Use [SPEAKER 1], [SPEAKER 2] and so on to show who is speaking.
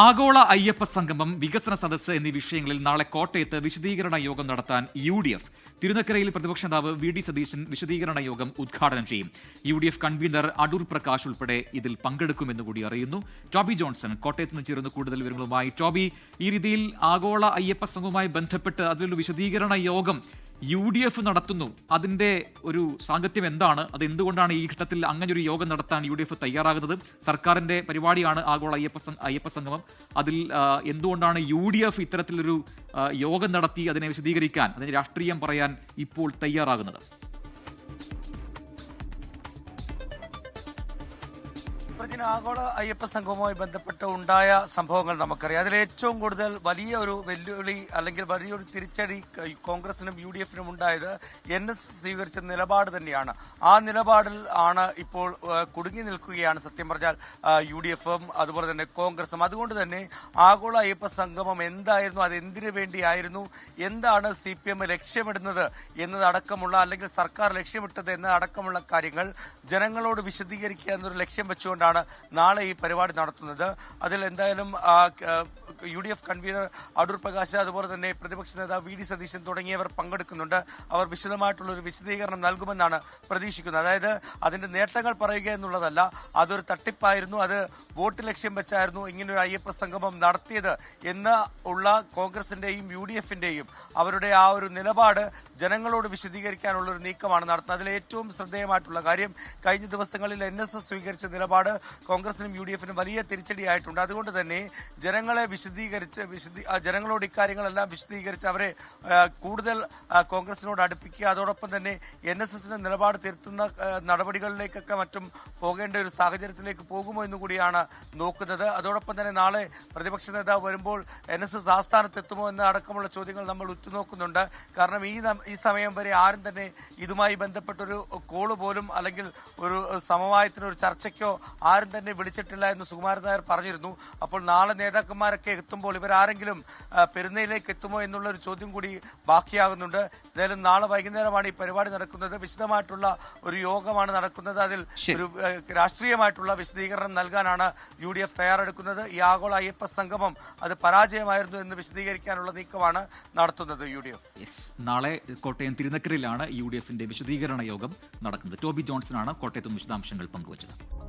[SPEAKER 1] ആഗോള അയ്യപ്പ സംഗമം വികസന സദസ്സ് എന്നീ വിഷയങ്ങളിൽ നാളെ കോട്ടയത്ത് വിശദീകരണ യോഗം നടത്താൻ യു ഡി എഫ്. തിരുനക്കരയിൽ പ്രതിപക്ഷ നേതാവ് വി ഡി സതീശൻ വിശദീകരണ യോഗം ഉദ്ഘാടനം ചെയ്യും. U D F convener Adoor Prakash ഉൾപ്പെടെ ഇതിൽ പങ്കെടുക്കുമെന്ന് കൂടി അറിയുന്നു. ടോബി ജോൺസൺ കോട്ടയത്ത് നിന്ന് ചേരുന്ന കൂടുതൽ വിവരങ്ങളുമായി. ടോബി ഈ രീതിയിൽ ആഗോള അയ്യപ്പ സംഘവുമായി ബന്ധപ്പെട്ട് അതിലൊരു വിശദീകരണ യോഗം യു ഡി എഫ് നടത്തുന്നു. അതിന്റെ ഒരു സാങ്കത്യം എന്താണ്? അത് എന്തുകൊണ്ടാണ് ഈ ഘട്ടത്തിൽ അങ്ങനെ ഒരു യോഗം നടത്താൻ യു ഡി എഫ് തയ്യാറാകുന്നത്? സർക്കാരിന്റെ പരിപാടിയാണ് ആഗോള അയ്യപ്പ അയ്യപ്പ സംഗമം അതിൽ എന്തുകൊണ്ടാണ് യു ഡി എഫ് ഇത്തരത്തിലൊരു യോഗം നടത്തി അതിനെ വിശദീകരിക്കാൻ അതിന് രാഷ്ട്രീയം പറയാൻ ഇപ്പോൾ തയ്യാറാകുന്നത്?
[SPEAKER 2] പ്രജിന ആഗോള അയ്യപ്പ സംഘവുമായി ബന്ധപ്പെട്ട് ഉണ്ടായ സംഭവങ്ങൾ നമുക്കറിയാം. അതിൽ ഏറ്റവും കൂടുതൽ വലിയ ഒരു വെല്ലുവിളി അല്ലെങ്കിൽ വലിയൊരു തിരിച്ചടി കോൺഗ്രസിനും യു ഡി എഫിനും ഉണ്ടായത് എൻ എസ് സ്വീകരിച്ച നിലപാട് തന്നെയാണ്. ആ നിലപാടിൽ ആണ് ഇപ്പോൾ കുടുങ്ങി നിൽക്കുകയാണ് സത്യം പറഞ്ഞാൽ യു ഡി എഫും അതുപോലെ തന്നെ കോൺഗ്രസും. അതുകൊണ്ട് തന്നെ ആഗോള അയ്യപ്പ സംഗമം എന്തായിരുന്നു അത് എന്തിനു വേണ്ടിയായിരുന്നു എന്താണ് സി പി എം ലക്ഷ്യമിടുന്നത് എന്നതടക്കമുള്ള അല്ലെങ്കിൽ സർക്കാർ ലക്ഷ്യമിട്ടത് എന്നതടക്കമുള്ള കാര്യങ്ങൾ ജനങ്ങളോട് വിശദീകരിക്കുക എന്നൊരു ലക്ഷ്യം വെച്ചുകൊണ്ടാണ് നാളെ ഈ പരിപാടി നടത്തുന്നത്. അതിൽ എന്തായാലും U D F convener Adoor Prakash അതുപോലെ തന്നെ പ്രതിപക്ഷ നേതാവ് വി ഡി സതീശൻ തുടങ്ങിയവർ പങ്കെടുക്കുന്നുണ്ട്. അവർ വിശദമായിട്ടുള്ള ഒരു വിശദീകരണം നൽകുമെന്നാണ് പ്രതീക്ഷിക്കുന്നത്. അതായത് അതിന്റെ നേട്ടങ്ങൾ പറയുക എന്നുള്ളതല്ല അതൊരു തട്ടിപ്പായിരുന്നു. അത് വോട്ട് ലക്ഷ്യം വെച്ചായിരുന്നു ഇങ്ങനൊരു അയ്യപ്പ സംഗമം നടത്തിയത് എന്ന് ഉള്ള കോൺഗ്രസിന്റെയും യു ഡി എഫിന്റെയും അവരുടെ ആ ഒരു നിലപാട് ജനങ്ങളോട് വിശദീകരിക്കാനുള്ള ഒരു നീക്കമാണ് നടത്തുന്നത്. അതിൽ ഏറ്റവും ശ്രദ്ധേയമായിട്ടുള്ള കാര്യം കഴിഞ്ഞ ദിവസങ്ങളിൽ എൻ എസ് എസ് സ്വീകരിച്ച നിലപാട് കോൺഗ്രസിനും യു ഡി എഫിനും വലിയ തിരിച്ചടിയായിട്ടുണ്ട്. അതുകൊണ്ട് തന്നെ ജനങ്ങളെ വിശദീകരിച്ച് വിശദീ ജനങ്ങളോട് ഇക്കാര്യങ്ങളെല്ലാം വിശദീകരിച്ച് അവരെ കൂടുതൽ ആ, കോൺഗ്രസിനോട് അടുപ്പിക്കുക അതോടൊപ്പം തന്നെ എൻ എസ് എസിന്റെ നിലപാട് തിരുത്തുന്ന നടപടികളിലേക്കൊക്കെ മറ്റും പോകേണ്ട ഒരു സാഹചര്യത്തിലേക്ക് പോകുമോ എന്ന് കൂടിയാണ് നോക്കുന്നത്. അതോടൊപ്പം തന്നെ നാളെ പ്രതിപക്ഷ നേതാവ് വരുമ്പോൾ എൻ എസ് എസ് ആസ്ഥാനത്തെത്തുമോ എന്ന അടക്കമുള്ള ചോദ്യങ്ങൾ നമ്മൾ ഉറ്റുനോക്കുന്നുണ്ട്. കാരണം ഈ ഈ സമയം വരെ ആരും തന്നെ ഇതുമായി ബന്ധപ്പെട്ടൊരു കോൾ പോലും അല്ലെങ്കിൽ ഒരു സമവായത്തിനൊരു ചർച്ചയ്ക്കോ ചർച്ചയ്ക്കോ ആരും തന്നെ വിളിച്ചിട്ടില്ല എന്ന് സുകുമാരൻ നായർ പറഞ്ഞിരുന്നു. അപ്പോൾ നാളെ നേതാക്കന്മാരൊക്കെ എത്തുമ്പോൾ ഇവരാരെങ്കിലും ആരെങ്കിലും പെരുന്നയിലേക്ക് എത്തുമോ എന്നുള്ള ഒരു ചോദ്യം കൂടി ബാക്കിയാകുന്നുണ്ട്. എന്തായാലും നാളെ വൈകുന്നേരമാണ് ഈ പരിപാടി നടക്കുന്നത്. വിശദമായിട്ടുള്ള ഒരു യോഗമാണ് നടക്കുന്നത്. അതിൽ ഒരു രാഷ്ട്രീയമായിട്ടുള്ള വിശദീകരണം നൽകാനാണ് യു ഡി എഫ് തയ്യാറെടുക്കുന്നത്. ഈ ആഗോള അയ്യപ്പ സംഗമം അത് പരാജയമായിരുന്നു എന്ന് വിശദീകരിക്കാനുള്ള നീക്കമാണ് നടത്തുന്നത് യു ഡി എഫ്.
[SPEAKER 1] നാളെ കോട്ടയം തിരുനക്കരയിലാണ് യു ഡി എഫിന്റെ വിശദീകരണ യോഗം നടക്കുന്നത്. ടോബി ജോൺസൺ ആണ് കോട്ടയത്തും വിശദാംശങ്ങൾ പങ്കുവച്ചത്.